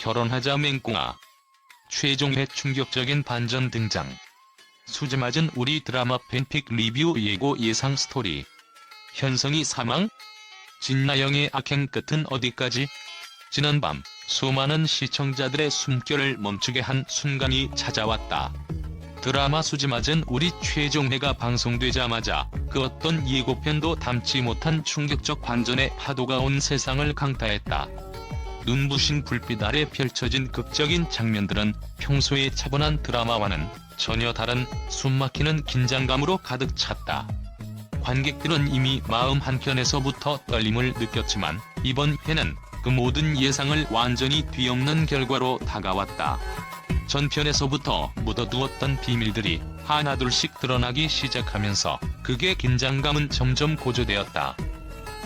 결혼하자 맹꽁아. 최종회 충격적인 반전 등장. 수지 맞은 우리 드라마 팬픽 리뷰 예고 예상 스토리. 현성이 사망? 진나영의 악행 끝은 어디까지? 지난 밤 수많은 시청자들의 숨결을 멈추게 한 순간이 찾아왔다. 드라마 수지 맞은 우리 최종회가 방송되자마자 그 어떤 예고편도 담지 못한 충격적 반전의 파도가 온 세상을 강타했다. 눈부신 불빛 아래 펼쳐진 극적인 장면들은 평소의 차분한 드라마와는 전혀 다른 숨막히는 긴장감으로 가득 찼다. 관객들은 이미 마음 한켠에서부터 떨림을 느꼈지만 이번 회는 그 모든 예상을 완전히 뒤엎는 결과로 다가왔다. 전편에서부터 묻어두었던 비밀들이 하나둘씩 드러나기 시작하면서 극의 긴장감은 점점 고조되었다.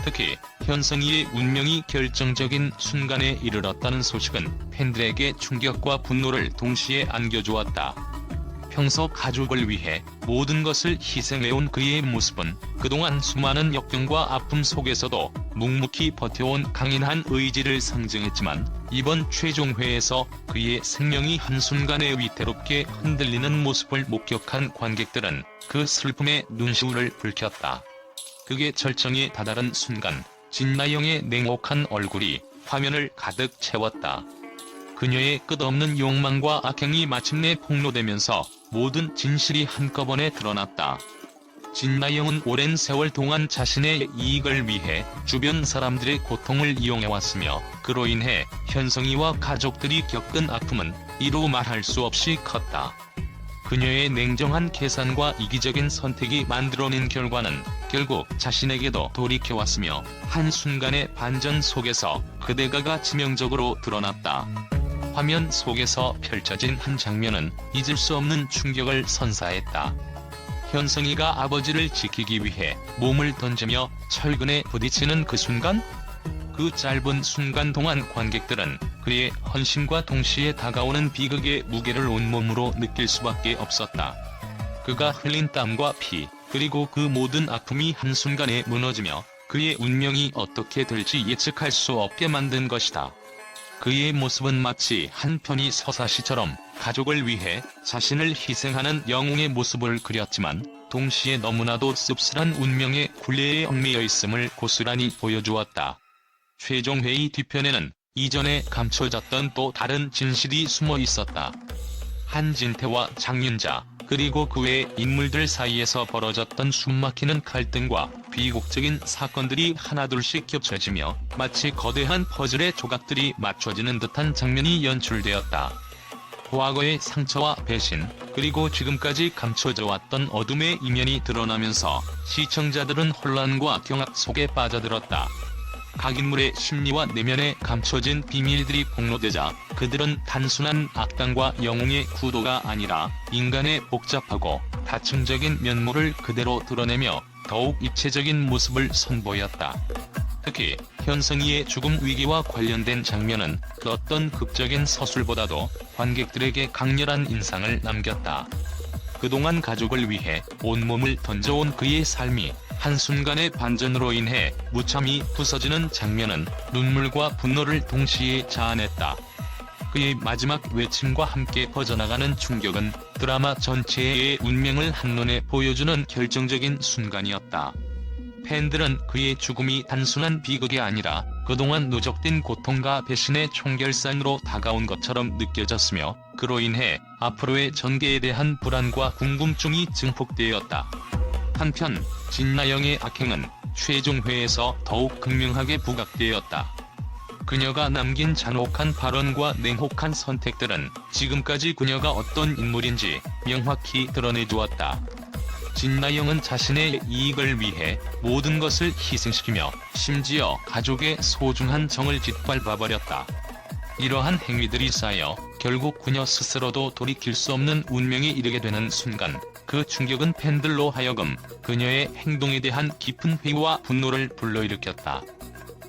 특히 현성이의 운명이 결정적인 순간에 이르렀다는 소식은 팬들에게 충격과 분노를 동시에 안겨주었다. 평소 가족을 위해 모든 것을 희생해온 그의 모습은 그동안 수많은 역경과 아픔 속에서도 묵묵히 버텨온 강인한 의지를 상징했지만 이번 최종회에서 그의 생명이 한순간에 위태롭게 흔들리는 모습을 목격한 관객들은 그 슬픔에 눈시울을 붉혔다. 극의 절정에 다다른 순간 진나영의 냉혹한 얼굴이 화면을 가득 채웠다. 그녀의 끝없는 욕망과 악행이 마침내 폭로되면서 모든 진실이 한꺼번에 드러났다. 진나영은 오랜 세월 동안 자신의 이익을 위해 주변 사람들의 고통을 이용해왔으며 그로 인해 현성이와 가족들이 겪은 아픔은 이루 말할 수 없이 컸다. 그녀의 냉정한 계산과 이기적인 선택이 만들어낸 결과는 결국 자신에게도 돌이켜왔으며 한순간의 반전 속에서 그대가가 치명적으로 드러났다. 화면 속에서 펼쳐진 한 장면은 잊을 수 없는 충격을 선사했다. 현성이가 아버지를 지키기 위해 몸을 던지며 철근에 부딪히는 그 순간? 그 짧은 순간 동안 관객들은 그의 헌신과 동시에 다가오는 비극의 무게를 온몸으로 느낄 수밖에 없었다. 그가 흘린 땀과 피, 그리고 그 모든 아픔이 한순간에 무너지며 그의 운명이 어떻게 될지 예측할 수 없게 만든 것이다. 그의 모습은 마치 한편이 서사시처럼 가족을 위해 자신을 희생하는 영웅의 모습을 그렸지만 동시에 너무나도 씁쓸한 운명의 굴레에 얽매여 있음을 고스란히 보여주었다. 최종 회의 뒤편에는 이전에 감춰졌던 또 다른 진실이 숨어 있었다. 한진태와 장윤자, 그리고 그 외 인물들 사이에서 벌어졌던 숨막히는 갈등과 비극적인 사건들이 하나둘씩 겹쳐지며 마치 거대한 퍼즐의 조각들이 맞춰지는 듯한 장면이 연출되었다. 과거의 상처와 배신, 그리고 지금까지 감춰져 왔던 어둠의 이면이 드러나면서 시청자들은 혼란과 경악 속에 빠져들었다. 각 인물의 심리와 내면에 감춰진 비밀들이 폭로되자 그들은 단순한 악당과 영웅의 구도가 아니라 인간의 복잡하고 다층적인 면모를 그대로 드러내며 더욱 입체적인 모습을 선보였다. 특히 현성이의 죽음 위기와 관련된 장면은 그 어떤 극적인 서술보다도 관객들에게 강렬한 인상을 남겼다. 그동안 가족을 위해 온몸을 던져온 그의 삶이 한순간의 반전으로 인해 무참히 부서지는 장면은 눈물과 분노를 동시에 자아냈다. 그의 마지막 외침과 함께 퍼져나가는 충격은 드라마 전체의 운명을 한눈에 보여주는 결정적인 순간이었다. 팬들은 그의 죽음이 단순한 비극이 아니라 그동안 누적된 고통과 배신의 총결산으로 다가온 것처럼 느껴졌으며 그로 인해 앞으로의 전개에 대한 불안과 궁금증이 증폭되었다. 한편 진나영의 악행은 최종회에서 더욱 극명하게 부각되었다. 그녀가 남긴 잔혹한 발언과 냉혹한 선택들은 지금까지 그녀가 어떤 인물인지 명확히 드러내주었다. 진나영은 자신의 이익을 위해 모든 것을 희생시키며 심지어 가족의 소중한 정을 짓밟아버렸다. 이러한 행위들이 쌓여 결국 그녀 스스로도 돌이킬 수 없는 운명에 이르게 되는 순간 그 충격은 팬들로 하여금 그녀의 행동에 대한 깊은 회의와 분노를 불러일으켰다.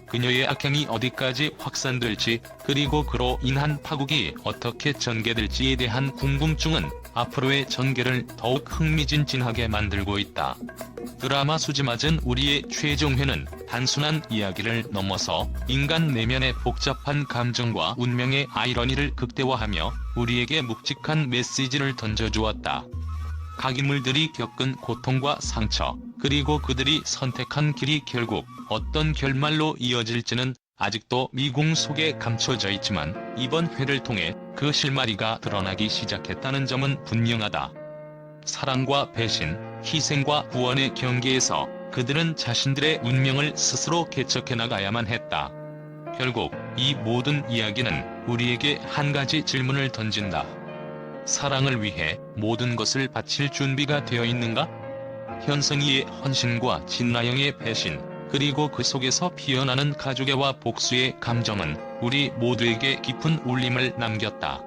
그녀의 악행이 어디까지 확산될지 그리고 그로 인한 파국이 어떻게 전개될지에 대한 궁금증은 앞으로의 전개를 더욱 흥미진진하게 만들고 있다. 드라마 수지 맞은 우리의 최종회는 단순한 이야기를 넘어서 인간 내면의 복잡한 감정과 운명의 아이러니를 극대화하며 우리에게 묵직한 메시지를 던져주었다. 각 인물들이 겪은 고통과 상처, 그리고 그들이 선택한 길이 결국 어떤 결말로 이어질지는 아직도 미궁 속에 감춰져 있지만 이번 회를 통해 그 실마리가 드러나기 시작했다는 점은 분명하다. 사랑과 배신, 희생과 구원의 경계에서 그들은 자신들의 운명을 스스로 개척해 나가야만 했다. 결국 이 모든 이야기는 우리에게 한 가지 질문을 던진다. 사랑을 위해 모든 것을 바칠 준비가 되어 있는가? 현성이의 헌신과 진나영의 배신, 그리고 그 속에서 피어나는 가족애와 복수의 감정은 우리 모두에게 깊은 울림을 남겼다.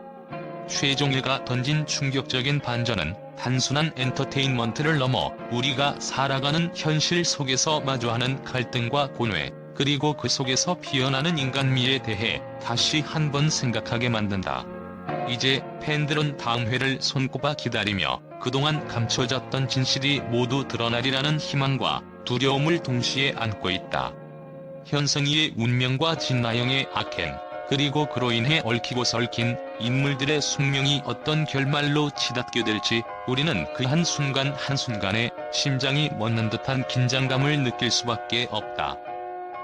최종일가 던진 충격적인 반전은 단순한 엔터테인먼트를 넘어 우리가 살아가는 현실 속에서 마주하는 갈등과 고뇌, 그리고 그 속에서 피어나는 인간미에 대해 다시 한번 생각하게 만든다. 이제 팬들은 다음 회를 손꼽아 기다리며 그동안 감춰졌던 진실이 모두 드러나리라는 희망과 두려움을 동시에 안고 있다. 현성이의 운명과 진나영의 악행, 그리고 그로 인해 얽히고 설킨 인물들의 숙명이 어떤 결말로 치닫게 될지 우리는 그 한순간 한순간에 심장이 멎는 듯한 긴장감을 느낄 수밖에 없다.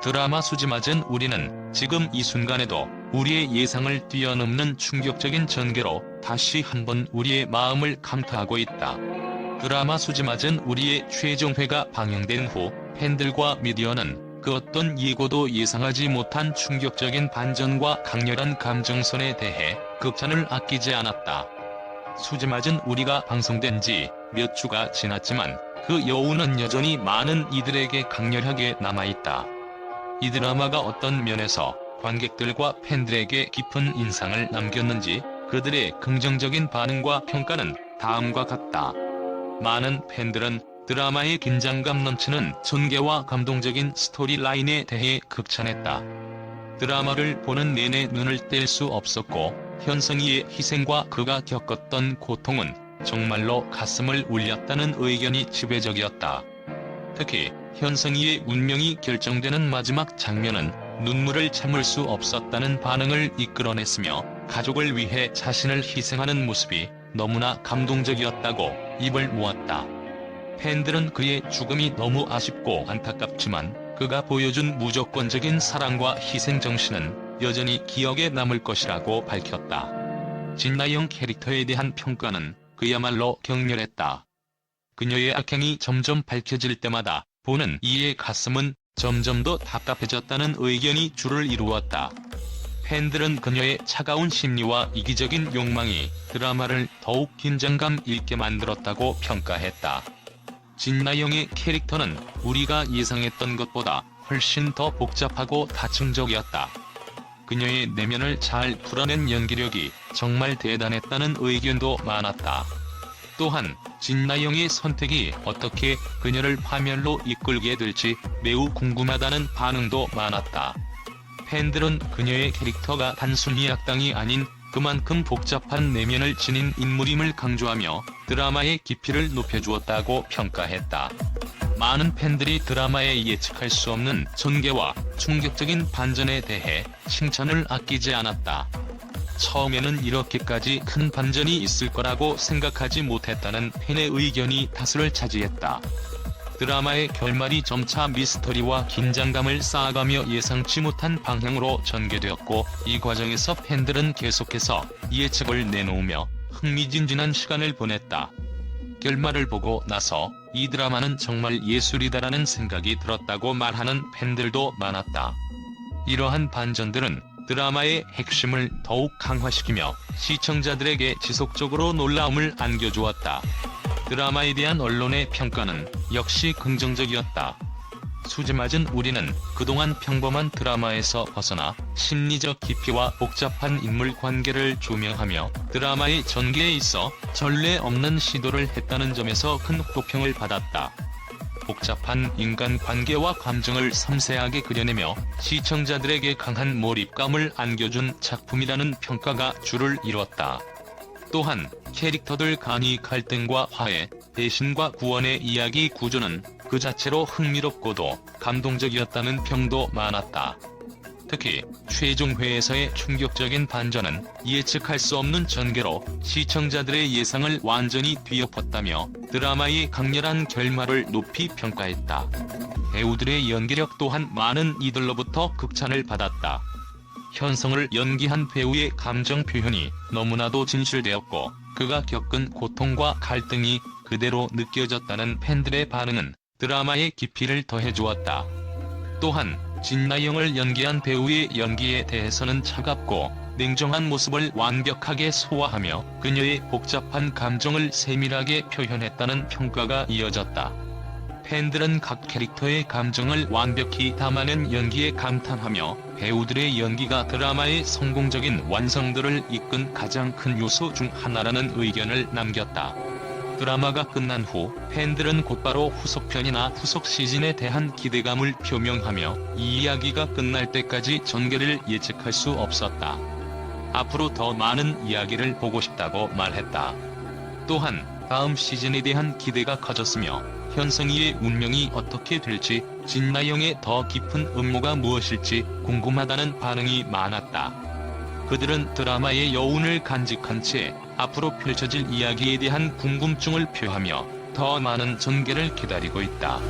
드라마 수지 맞은 우리는 지금 이 순간에도 우리의 예상을 뛰어넘는 충격적인 전개로 다시 한번 우리의 마음을 감탄하고 있다. 드라마 수지 맞은 우리의 최종회가 방영된 후 팬들과 미디어는 그 어떤 예고도 예상하지 못한 충격적인 반전과 강렬한 감정선에 대해 극찬을 아끼지 않았다. 수지 맞은 우리가 방송된 지 몇 주가 지났지만 그 여운은 여전히 많은 이들에게 강렬하게 남아있다. 이 드라마가 어떤 면에서 관객들과 팬들에게 깊은 인상을 남겼는지 그들의 긍정적인 반응과 평가는 다음과 같다. 많은 팬들은 드라마의 긴장감 넘치는 전개와 감동적인 스토리라인에 대해 극찬했다. 드라마를 보는 내내 눈을 뗄 수 없었고 현성이의 희생과 그가 겪었던 고통은 정말로 가슴을 울렸다는 의견이 지배적이었다. 특히 현성이의 운명이 결정되는 마지막 장면은 눈물을 참을 수 없었다는 반응을 이끌어냈으며 가족을 위해 자신을 희생하는 모습이 너무나 감동적이었다고 입을 모았다. 팬들은 그의 죽음이 너무 아쉽고 안타깝지만 그가 보여준 무조건적인 사랑과 희생 정신은 여전히 기억에 남을 것이라고 밝혔다. 진나영 캐릭터에 대한 평가는 그야말로 격렬했다. 그녀의 악행이 점점 밝혀질 때마다 보는 이의 가슴은 점점 더 답답해졌다는 의견이 줄을 이루었다. 팬들은 그녀의 차가운 심리와 이기적인 욕망이 드라마를 더욱 긴장감 있게 만들었다고 평가했다. 진나영의 캐릭터는 우리가 예상했던 것보다 훨씬 더 복잡하고 다층적이었다. 그녀의 내면을 잘 풀어낸 연기력이 정말 대단했다는 의견도 많았다. 또한 진나영의 선택이 어떻게 그녀를 파멸로 이끌게 될지 매우 궁금하다는 반응도 많았다. 팬들은 그녀의 캐릭터가 단순히 악당이 아닌 그만큼 복잡한 내면을 지닌 인물임을 강조하며 드라마의 깊이를 높여주었다고 평가했다. 많은 팬들이 드라마의 예측할 수 없는 전개와 충격적인 반전에 대해 칭찬을 아끼지 않았다. 처음에는 이렇게까지 큰 반전이 있을 거라고 생각하지 못했다는 팬의 의견이 다수를 차지했다. 드라마의 결말이 점차 미스터리와 긴장감을 쌓아가며 예상치 못한 방향으로 전개되었고 이 과정에서 팬들은 계속해서 예측을 내놓으며 흥미진진한 시간을 보냈다. 결말을 보고 나서 이 드라마는 정말 예술이다라는 생각이 들었다고 말하는 팬들도 많았다. 이러한 반전들은 드라마의 핵심을 더욱 강화시키며 시청자들에게 지속적으로 놀라움을 안겨주었다. 드라마에 대한 언론의 평가는 역시 긍정적이었다. 수지맞은 우리는 그동안 평범한 드라마에서 벗어나 심리적 깊이와 복잡한 인물 관계를 조명하며 드라마의 전개에 있어 전례 없는 시도를 했다는 점에서 큰 호평을 받았다. 복잡한 인간 관계와 감정을 섬세하게 그려내며 시청자들에게 강한 몰입감을 안겨준 작품이라는 평가가 줄을 이뤘다. 또한 캐릭터들 간이 갈등과 화해, 배신과 구원의 이야기 구조는 그 자체로 흥미롭고도 감동적이었다는 평도 많았다. 특히 최종 회에서의 충격적인 반전은 예측할 수 없는 전개로 시청자들의 예상을 완전히 뒤엎었다며 드라마의 강렬한 결말을 높이 평가했다. 배우들의 연기력 또한 많은 이들로부터 극찬을 받았다. 현성을 연기한 배우의 감정 표현이 너무나도 진실되었고 그가 겪은 고통과 갈등이 그대로 느껴졌다는 팬들의 반응은 드라마의 깊이를 더해주었다. 또한 진나영을 연기한 배우의 연기에 대해서는 차갑고 냉정한 모습을 완벽하게 소화하며 그녀의 복잡한 감정을 세밀하게 표현했다는 평가가 이어졌다. 팬들은 각 캐릭터의 감정을 완벽히 담아낸 연기에 감탄하며 배우들의 연기가 드라마의 성공적인 완성도를 이끈 가장 큰 요소 중 하나라는 의견을 남겼다. 드라마가 끝난 후 팬들은 곧바로 후속편이나 후속 시즌에 대한 기대감을 표명하며 이 이야기가 끝날 때까지 전개를 예측할 수 없었다. 앞으로 더 많은 이야기를 보고 싶다고 말했다. 또한 다음 시즌에 대한 기대가 커졌으며 현성이의 운명이 어떻게 될지 진나영의 더 깊은 음모가 무엇일지 궁금하다는 반응이 많았다. 그들은 드라마의 여운을 간직한 채 앞으로 펼쳐질 이야기에 대한 궁금증을 표하며 더 많은 전개를 기다리고 있다.